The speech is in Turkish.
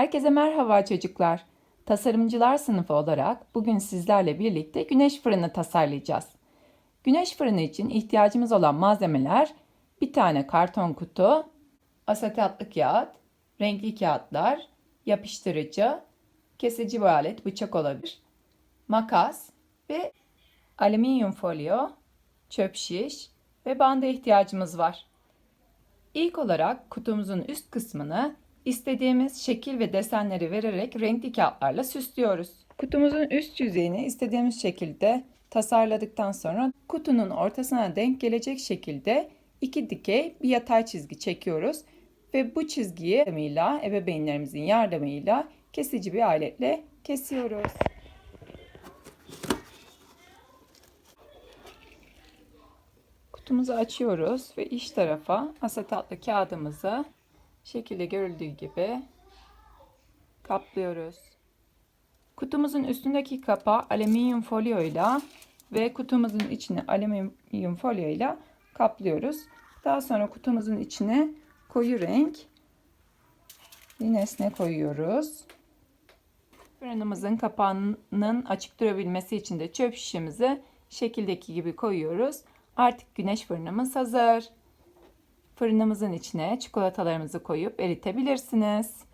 Herkese merhaba çocuklar. Tasarımcılar sınıfı olarak bugün sizlerle birlikte güneş fırını tasarlayacağız. Güneş fırını için ihtiyacımız olan malzemeler bir tane karton kutu, asetatlı kağıt, renkli kağıtlar, yapıştırıcı, kesici bir alet bıçak olabilir, makas ve alüminyum folyo, çöp şiş ve banda ihtiyacımız var. İlk olarak kutumuzun üst kısmını istediğimiz şekil ve desenleri vererek renkli kağıtlarla süslüyoruz. Kutumuzun üst yüzeyini istediğimiz şekilde tasarladıktan sonra kutunun ortasına denk gelecek şekilde iki dikey bir yatay çizgi çekiyoruz ve bu çizgiyi yardımıyla ebeveynlerimizin yardımıyla kesici bir aletle kesiyoruz. Kutumuzu açıyoruz ve iç tarafa asetatlı kağıdımızı şekilde görüldüğü gibi kaplıyoruz. Kutumuzun üstündeki kapağı alüminyum folyoyla ve kutumuzun içini alüminyum folyoyla kaplıyoruz. Daha sonra kutumuzun içine koyu renk bir nesne koyuyoruz. Fırınımızın kapağının açık durabilmesi için de çöp şişemizi şekildeki gibi koyuyoruz. Artık güneş fırınımız hazır. Fırınımızın içine çikolatalarımızı koyup eritebilirsiniz.